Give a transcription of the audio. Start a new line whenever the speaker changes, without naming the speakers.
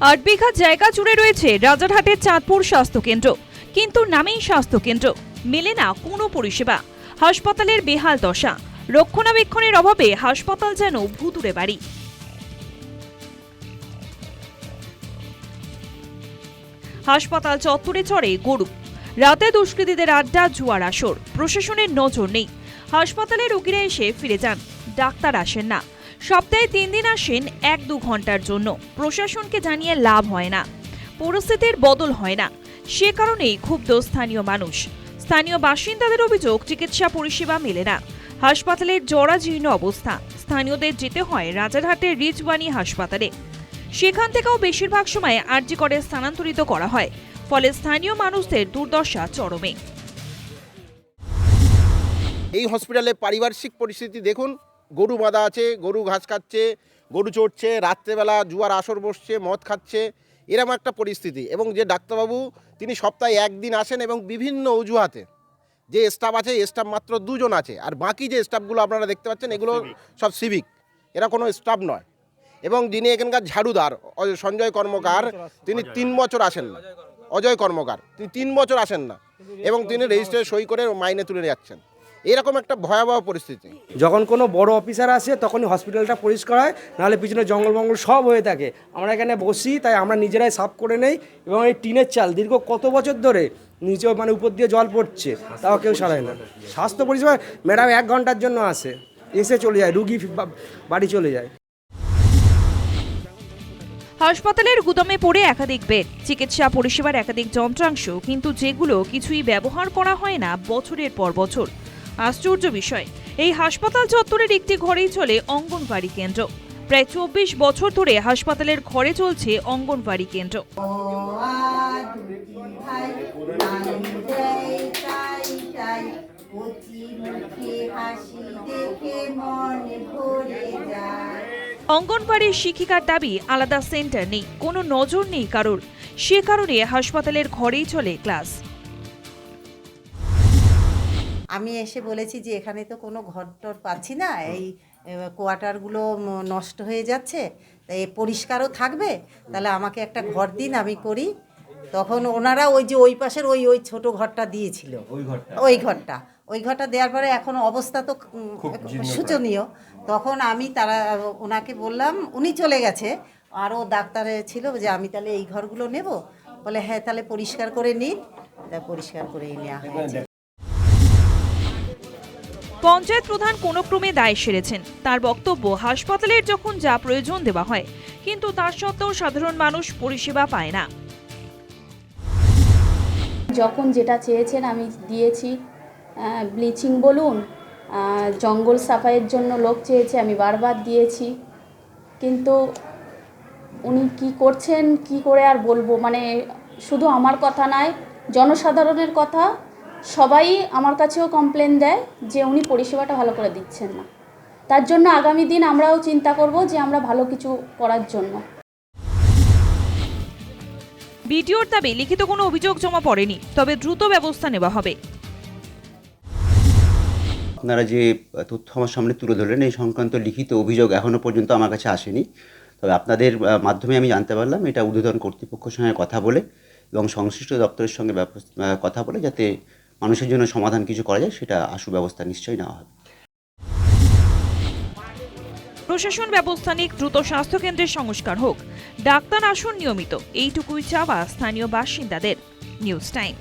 আট বিঘা জায়গা জুড়ে রয়েছে রাজারহাটের চাঁদপুর স্বাস্থ্যকেন্দ্র। কিন্তু নামেই স্বাস্থ্যকেন্দ্র। মেলে না কোনো পরিষেবা। হাসপাতালের বেহাল দশা। রক্ষণাবেক্ষণের অভাবে হাসপাতাল যেন ভুতুরে বাড়ি। হাসপাতাল চত্বরে চড়ে গরু। রাতে দুষ্কৃতীদের আড্ডা, জুয়ার আসর। প্রশাসনের নজর নেই। হাসপাতালে রোগীরা এসে ফিরে যান। ডাক্তার আসেন না। সপ্তাহে তিন দিন আসেন এক দু ঘণ্টার জন্য। প্রশাসনকে জানিয়ে লাভ হয় না। পরিস্থিতির বদল হয় না। সে কারণেই ক্ষুব্ধ স্থানীয় মানুষ। স্থানীয় বাসিন্দাদের অভিযোগ, চিকিৎসা পরিষেবা মেলে না। হাসপাতালের জরাজীর্ণ অবস্থা। স্থানীয়দের যেতে হয় রাজারহাটের রিজওয়ানি হাসপাতালে। সেখান থেকেও বেশিরভাগ সময় আরজি করে স্থানান্তরিত করা হয়। ফলে স্থানীয় মানুষদের দুর্দশা চরমে।
এই হসপিটালে পারিপার্শ্বিক পরিস্থিতি দেখুন। গরু বাঁধা আছে গরু ঘাস খাচ্ছে গরু চড়ছে রাত্রেবেলা জুয়ার আসর বসছে মদ খাচ্ছে এরকম একটা পরিস্থিতি। এবং যে ডাক্তারবাবু তিনি সপ্তাহে একদিন আসেন এবং বিভিন্ন অজুহাতে যে স্টাফ আছে স্টাফ মাত্র দুজন আছে আর বাকি যে স্টাফগুলো আপনারা দেখতে পাচ্ছেন এগুলো সব সিভিক এরা কোনো স্টাফ নয়। এবং যিনি এখানকার ঝাড়ুদার সঞ্জয় কর্মকার তিনি তিন বছর আসেন না। অজয় কর্মকার তিনি তিন বছর আসেন না। এবং তিনি রেজিস্টারে সই করে মাইনে তুলে যাচ্ছেন। এরকম একটা ভয়াবহ পরিস্থিতি।
যখন কোনো বড় অফিসার আসে তখনই হসপিটালটা পরিষ্কার হয় নাহলে পিছনে জঙ্গল মঙ্গল সব হয়ে থাকে। আমরা এখানে বসি তাই আমরা নিজেরাই সাফ করে নেই এবং এই টিনের চাল দীর্ঘ কত বছর ধরে নিচে মানে উপর দিয়ে জল পড়ছে তাও কেউ সারায় না। স্বাস্থ্য পরিষেবা ম্যাডাম এক ঘণ্টার জন্য আসে এসে চলে যায় রুগী বাড়ি চলে যায়।
হাসপাতালের গুদামে পড়ে একাধিক বেড চিকিৎসা পরিষেবার একাধিক যন্ত্রাংশ কিন্তু যেগুলো কিছুই ব্যবহার করা হয় না বছরের পর বছর। আশ্চর্য বিষয়। এই হাসপাতাল চত্বরের একটি ঘরেই চলে অঙ্গনবাড়ি কেন্দ্র। প্রায় চব্বিশ বছর ধরে হাসপাতালের ঘরে চলছে অঙ্গনবাড়ি কেন্দ্র। অঙ্গনবাড়ির শিক্ষিকার দাবি, আলাদা সেন্টার নেই, কোনো নজর নেই কারোর। সে কারণে হাসপাতালের ঘরেই চলে ক্লাস।
আমি এসে বলেছি যে এখানে তো কোনো ঘর টর পাচ্ছি না। এই কোয়ার্টারগুলো নষ্ট হয়ে যাচ্ছে। তাই পরিষ্কারও থাকবে। তাহলে আমাকে একটা ঘর দিন আমি করি। তখন ওনারা ওই যে ওই পাশের ওই ওই ছোট ঘরটা দিয়েছিল। ওই ঘরটা। ওই ঘরটা। দেওয়ার পরে এখন অবস্থা তো শোচনীয়। তখন আমি তারা ওনাকে বললাম উনি চলে গেছে। আরও ডাক্তার ছিল যে আমি তাহলে এই ঘরগুলো নেব? বলে হ্যাঁ তাহলে পরিষ্কার করে নিন। তা পরিষ্কার করেই নেওয়া হয়েছে।
পঞ্চায়েত প্রধান কোনো ক্রমে দায় সেরেছেন। তার বক্তব্য, হাসপাতালের যখন যা প্রয়োজন দেওয়া হয়, কিন্তু তার সত্ত্বেও সাধারণ মানুষ পরিষেবা পায় না।
যখন যেটা চেয়েছেন, আমি দিয়েছি ব্লিচিং বলুন জঙ্গল সাফাইয়ের জন্য লোক চেয়েছে, আমি বারবার দিয়েছি। কিন্তু উনি কি করছেন, কি করে আর বলব? মানে শুধু আমার কথা নয়, জনসাধারণের কথা সবাই আমার কাছেও কমপ্লেন দেয় যে উনি পরিষেবাটা ভালো করে দিচ্ছেন না। তার জন্য আগামী দিন আমরাও চিন্তা করব যে আমরা ভালো কিছু করার জন্য।
বিডিওর দাবি লিখিত কোনো অভিযোগ জমা পড়েনি তবে দ্রুত ব্যবস্থা নেওয়া হবে।
আপনারা যে তথ্য আমার সামনে তুলে ধরলেন এই সংক্রান্ত লিখিত অভিযোগ এখনও পর্যন্ত আমার কাছে আসেনি। তবে আপনাদের মাধ্যমে আমি জানতে পারলাম এটা উদ্বোধন কর্তৃপক্ষের সঙ্গে কথা বলে এবং সংশ্লিষ্ট দপ্তরের সঙ্গে কথা বলে যাতে মানুষের জন্য সমাধান কিছু করা যায়, সেটা আশু ব্যবস্থা নিশ্চয়ই নেওয়া হবে।
প্রশাসন ব্যবস্থা নিক, দ্রুত স্বাস্থ্যকেন্দ্রের সংস্কার হোক। ডাক্তার আসুন নিয়মিত। এইটুকুই চাওয়া স্থানীয় বাসিন্দাদের। News time.